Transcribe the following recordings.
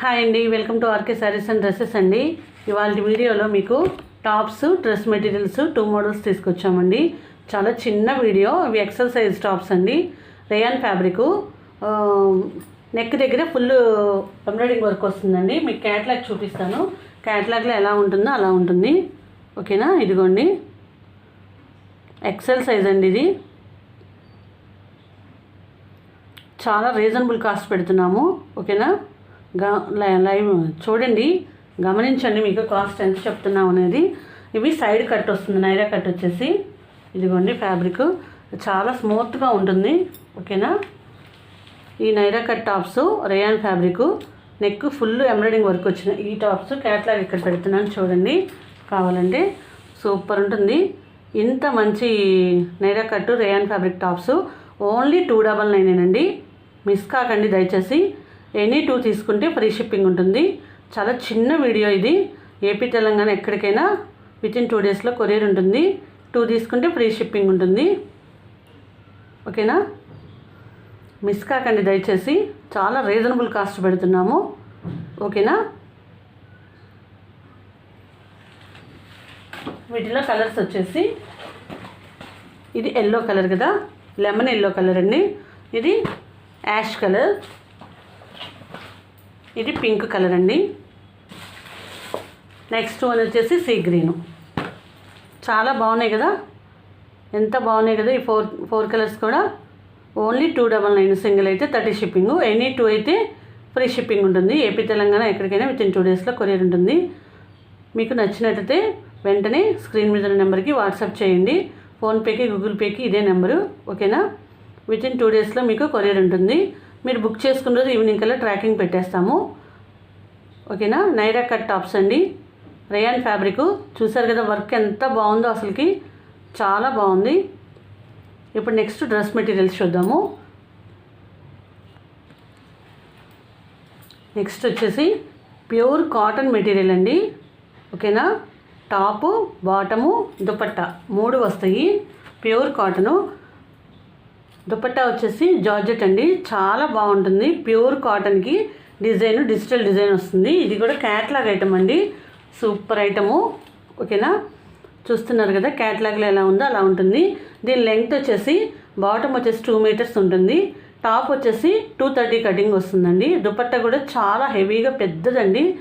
Hi అండి welcome to RK sarees and dresses అండి. ఇవాళ వీడియోలో మీకు tops dress materials two models తీసుకొచ్చామండి. చాలా చిన్న వీడియో ఇవి ఎక్సెల్ సైజ్ టాప్స్ అండి. రేయాన్ ఫ్యాబ్రిక్ నెక్ దగ్గర ఫుల్ ఎంబ్రాయిడింగ్ వర్క్ వస్తుందండి. మీకు క్యాట్లాగ్ చూపిస్తాను. క్యాట్లాగ్లో ఎలా ఉంటుందో అలా ఉంటుంది. ఓకేనా ఇదిగోండి. ఎక్సెల్ సైజ్ అండి ఇది. చాలా రీజనబుల్ కాస్ట్ పెడుతున్నాము. ఓకేనా లైవ్ చూడండి. గమనించండి మీకు కాస్ట్ ఎంత చెప్తున్నాం అనేది. ఇవి సైడ్ కట్ వస్తుంది నైరా కట్ వచ్చేసి. ఇదిగోండి ఫ్యాబ్రిక్ చాలా స్మూత్గా ఉంటుంది ఓకేనా? ఈ Naira cut tops rayon fabric neck full embroidering work వచ్చిన ఈ టాప్స్ క్యాట్లాగ్ ఇక్కడ పెడుతున్నాను చూడండి. కావాలంటే సూపర్ ఉంటుంది. ఇంత మంచి Naira cut rayon fabric tops only two double nine అండి మిస్ కాకండి దయచేసి. ఎనీ టూ తీసుకుంటే ఫ్రీ షిప్పింగ్ ఉంటుంది. చాలా చిన్న వీడియో ఇది. ఏపీ తెలంగాణ ఎక్కడికైనా విత్ ఇన్ టూ డేస్లో కొరియర్ ఉంటుంది. టూ తీసుకుంటే ఫ్రీ షిప్పింగ్ ఉంటుంది. ఓకేనా? మిస్ కాకండి దయచేసి. చాలా రీజనబుల్ కాస్ట్ పెడుతున్నాము. ఓకేనా? వీటిలో కలర్స్ వచ్చేసి ఇది ఎల్లో కలర్ కదా. లెమన్ ఎల్లో కలర్ అండి. ఇది యాష్ కలర్ ఇది పింక్ కలర్ అండి. నెక్స్ట్ వన్ వచ్చేసి సీ గ్రీను. చాలా బాగున్నాయి కదా? ఎంత బాగున్నాయి కదా ఈ ఫోర్ ఫోర్ కలర్స్ కూడా? Only two double nine single అయితే థర్టీ షిప్పింగ్. ఎనీ టూ అయితే ఫ్రీ షిప్పింగ్ ఉంటుంది. ఏపీ తెలంగాణ ఎక్కడికైనా విత్ ఇన్ టూ డేస్లో కొరియర్ ఉంటుంది. మీకు నచ్చినట్టయితే వెంటనే స్క్రీన్ మీద ఉన్న నెంబర్కి వాట్సాప్ చేయండి. ఫోన్పేకి గూగుల్ పేకి ఇదే నెంబరు. ఓకేనా? విత్ ఇన్ టూ డేస్లో మీకు కొరియర్ ఉంటుంది. మీరు బుక్ చేసుకున్న రోజు ఈవినింగ్ కల్లా ట్రాకింగ్ పెట్టేస్తాము. ఓకేనా? నైరా కట్ టాప్స్ అండి. Rayon fabric. చూసారు కదా వర్క్ ఎంత బాగుందో అసలుకి. చాలా బాగుంది. ఇప్పుడు నెక్స్ట్ డ్రెస్ మెటీరియల్స్ చూద్దాము. నెక్స్ట్ వచ్చేసి ప్యూర్ కాటన్ మెటీరియల్ అండి. ఓకేనా? Top bottom dupatta. మూడు వస్తాయి. Pure cotton. దుపట్టా వచ్చేసి జార్జెట్ అండి. చాలా బాగుంటుంది. ప్యూర్ కాటన్కి డిజైన్ డిజిటల్ డిజైన్ వస్తుంది. ఇది కూడా క్యాట్లాగ్ ఐటమ్ అండి. Super item. ఓకేనా? చూస్తున్నారు కదా క్యాట్లాగ్లో ఎలా ఉందో అలా ఉంటుంది. దీని లెంగ్త్ వచ్చేసి బాటమ్ వచ్చేసి టూ మీటర్స్ ఉంటుంది. టాప్ వచ్చేసి టూ థర్టీ కటింగ్ వస్తుందండి. దుపట్టా కూడా చాలా హెవీగా పెద్దదండి.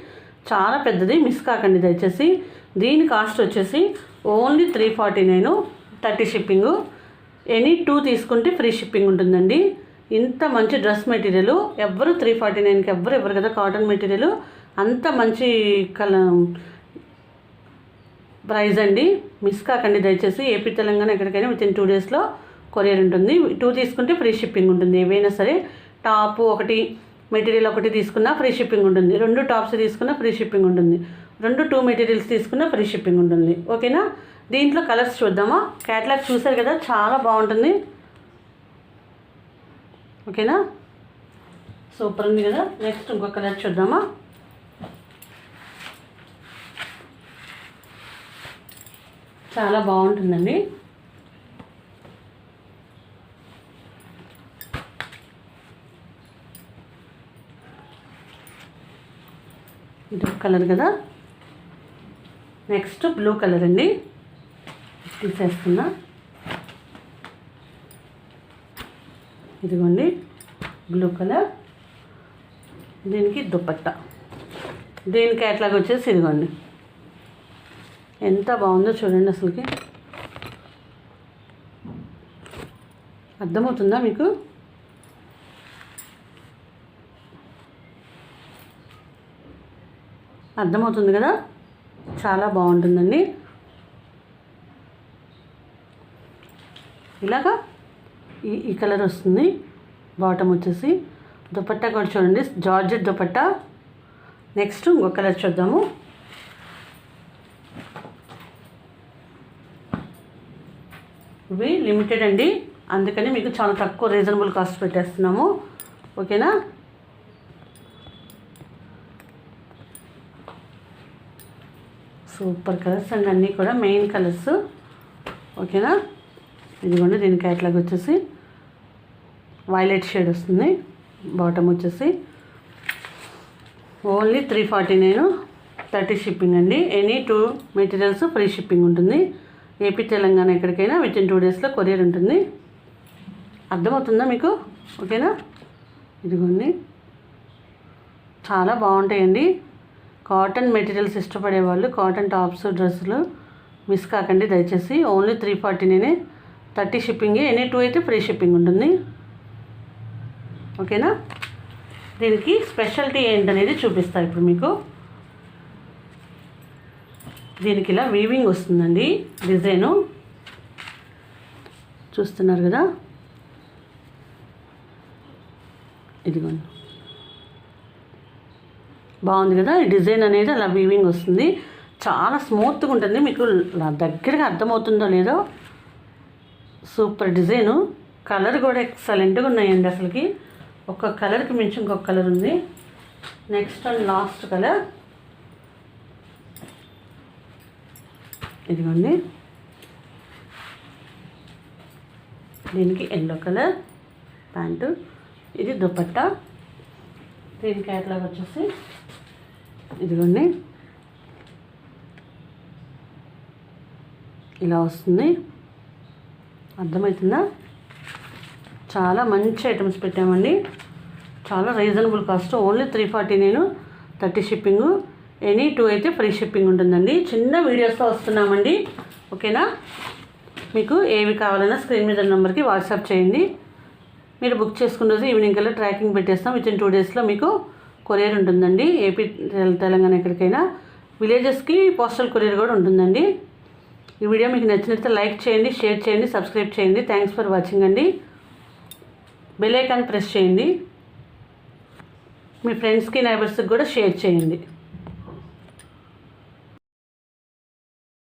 చాలా పెద్దది. మిస్ కాకండి దయచేసి. దీని కాస్ట్ వచ్చేసి only three forty nine thirty shipping. Any two తీసుకుంటే ఫ్రీ షిప్పింగ్ ఉంటుందండి. ఇంత మంచి డ్రెస్ మెటీరియల్ ఎవ్వరు త్రీ ఫార్టీ నైన్కి ఎవరు ఇవ్వరు కదా కాటన్ మెటీరియల్. అంత మంచి కల ప్రైజ్ అండి. మిస్ కాకండి దయచేసి. ఏపీ తెలంగాణ ఎక్కడికైనా విత్ ఇన్ టూ డేస్లో కొరియర్ ఉంటుంది. టూ తీసుకుంటే ఫ్రీ షిప్పింగ్ ఉంటుంది. ఏవైనా సరే టాప్ ఒకటి మెటీరియల్ ఒకటి తీసుకున్నా ఫ్రీ షిప్పింగ్ ఉంటుంది. రెండు టాప్స్ తీసుకున్నా ఫ్రీ షిప్పింగ్ ఉంటుంది. రెండు టూ మెటీరియల్స్ తీసుకున్న ఫ్రీ షిప్పింగ్ ఉంటుంది. ఓకేనా? దీంట్లో కలర్స్ చూద్దామా? క్యాట్లాగ్ చూసారు కదా చాలా బాగుంటుంది. ఓకేనా? సూపర్ ఉంది కదా. నెక్స్ట్ ఇంకో కలర్ చూద్దామా? చాలా బాగుంటుందండి. ఇది కలర్ కదా. నెక్స్ట్ బ్లూ కలర్ అండి. తీసేస్తున్నా. ఇదిగోండి బ్లూ కలర్. దీనికి దుపట్టా. దీనికి ఎట్లాగ వచ్చేసి ఇదిగోండి. ఎంత బాగుందో చూడండి అసలుకి. అర్థమవుతుందా మీకు? అర్థమవుతుంది కదా? చాలా బాగుంటుందండి. ఇలాగా ఈ ఈ కలర్ వస్తుంది. బాటమ్ వచ్చేసి. దుపట్టా కూడా చూడండి. జార్జెట్ దుపట్టా. నెక్స్ట్ ఇంకో కలర్ చూద్దాము. ఇవి లిమిటెడ్ అండి. అందుకని మీకు చాలా తక్కువ రీజనబుల్ కాస్ట్ పెట్టేస్తున్నాము. ఓకేనా? సూపర్ కలర్స్ అండి అన్నీ కూడా మెయిన్ కలర్స్. ఓకేనా? ఇదిగోండి దీని క్యాట్లాగ్ వచ్చేసి వైలెట్ షేడ్ వస్తుంది. బాటమ్ వచ్చేసి only three forty nine. Thirty shipping అండి. Any two materials free shipping ఉంటుంది. ఏపీ తెలంగాణ ఎక్కడికైనా విత్ ఇన్ టూ డేస్లో కొరియర్ ఉంటుంది. అర్థమవుతుందా మీకు? ఓకేనా? ఇదిగోండి. చాలా బాగుంటాయండి. కాటన్ మెటీరియల్స్ ఇష్టపడే వాళ్ళు కాటన్ టాప్స్ డ్రెస్సులు మిస్ కాకండి దయచేసి. ఓన్లీ త్రీ ఫార్టీనే థర్టీ షిప్పింగ్. ఎనీ టూ అయితే ఫ్రీ షిప్పింగ్ ఉంటుంది. ఓకేనా? దీనికి స్పెషాలిటీ ఏంటనేది చూపిస్తా ఇప్పుడు మీకు. దీనికి ఇలా వీవింగ్ వస్తుందండి. డిజైను. చూస్తున్నారు కదా? ఇదిగోండి. బాగుంది కదా? ఈ డిజైన్ అనేది అలా వీవింగ్ వస్తుంది. చాలా స్మూత్గా ఉంటుంది. మీకు దగ్గరగా అర్థమవుతుందో లేదో సూపర్ డిజైను. కలర్ కూడా ఎక్సలెంట్గా ఉన్నాయండి అసలుకి. ఒక కలర్కి మించి ఇంకొక కలర్ ఉంది. నెక్స్ట్ అండ్ లాస్ట్ కలర్ ఇదిగోండి. దీనికి ఎల్లో కలర్ ప్యాంటు. ఇది దుపట్టా. దీని క్యాట్లాగ్ వచ్చేసి ఇదిగోండి ఇలా వస్తుంది. అర్థమవుతుందా? చాలా మంచి ఐటమ్స్ పెట్టామండి. చాలా reasonable cost only three forty నేను థర్టీ షిప్పింగ్ ఎనీ టూ అయితే ఫ్రీ షిప్పింగ్ ఉంటుందండి. చిన్న వీడియోస్తో వస్తున్నామండి. ఓకేనా? మీకు ఏవి కావాలన్నా స్క్రీన్ మీద నెంబర్కి వాట్సాప్ చేయండి. మీరు బుక్ చేసుకున్న రోజు ఈవినింగ్ కల్లా ట్రాకింగ్ పెట్టేస్తాం. విత్ ఇన్ టూ డేస్లో మీకు కొరియర్ ఉంటుందండి. ఏపీ తెలంగాణ ఎక్కడికైనా. విలేజెస్కి పోస్టల్ కొరియర్ కూడా ఉంటుందండి. ఈ వీడియో మీకు నచ్చినట్లయితే లైక్ చేయండి షేర్ చేయండి సబ్స్క్రైబ్ చేయండి. థ్యాంక్స్ ఫర్ వాచింగ్ అండి. బెల్ ఐకాన్ ప్రెస్ చేయండి. మీ ఫ్రెండ్స్కి నైబర్స్కి కూడా షేర్ చేయండి.